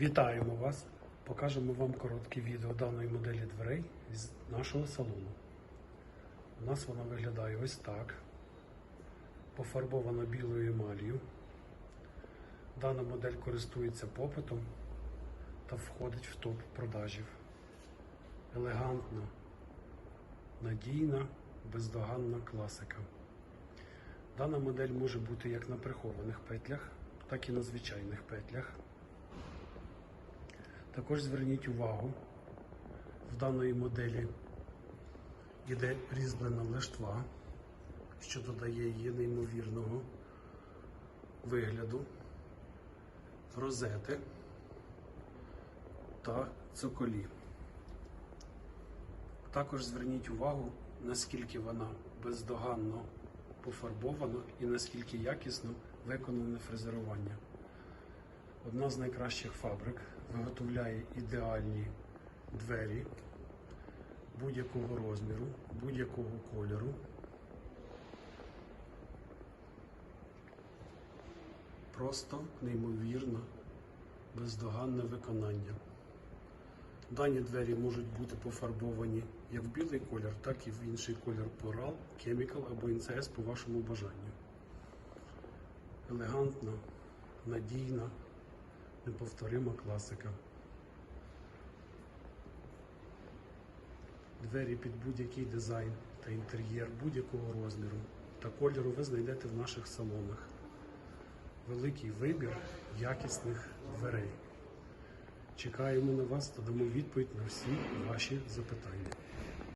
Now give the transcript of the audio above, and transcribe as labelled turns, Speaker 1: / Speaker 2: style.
Speaker 1: Вітаємо вас! Покажемо вам коротке відео даної моделі дверей з нашого салону. У нас вона виглядає ось так. Пофарбована білою емалью. Дана модель користується попитом та входить в топ продажів. Елегантна, надійна, бездоганна класика. Дана модель може бути як на прихованих петлях, так і на звичайних петлях. Також зверніть увагу, в даної моделі йде різьблена лиштва, що додає її неймовірного вигляду, розети та цоколі. Також зверніть увагу, наскільки вона бездоганно пофарбована і наскільки якісно виконане фрезерування. Одна з найкращих фабрик виготовляє ідеальні двері будь-якого розміру, будь-якого кольору. Просто неймовірно бездоганне виконання. Дані двері можуть бути пофарбовані як в білий колір, так і в інший колір Poral, Chemical або NCS по вашому бажанню. Елегантна, надійна, неповторима класика. Двері під будь-який дизайн та інтер'єр будь-якого розміру та кольору ви знайдете в наших салонах. Великий вибір якісних дверей. Чекаємо на вас та дамо відповідь на всі ваші запитання.